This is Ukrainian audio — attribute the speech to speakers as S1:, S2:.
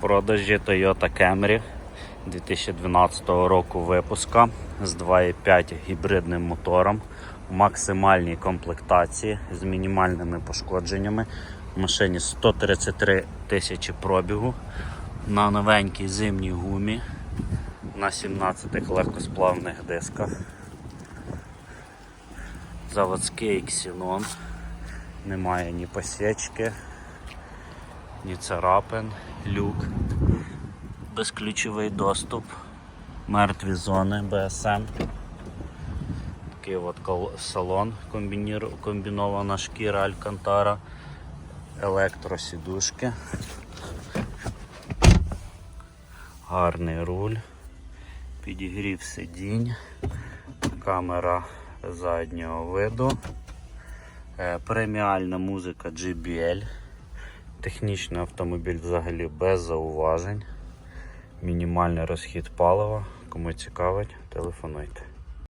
S1: продажі Toyota Camry 2012 року випуска з 2,5 гібридним мотором в максимальній комплектації з мінімальними пошкодженнями. В машині 133 тисячі пробігу на новенькій зимній гумі на 17 легкосплавних дисках. Заводський ксенон. Немає ні посічки, ні царапин, люк, безключовий доступ, мертві зони BSM. Такий от салон, комбінована шкіра Алькантара, електросідушки, гарний руль, підігрів сидінь, камера заднього виду. Е, Преміальна музика JBL. Технічний автомобіль взагалі без зауважень. Мінімальний розхід палива. Кому цікавить, телефонуйте.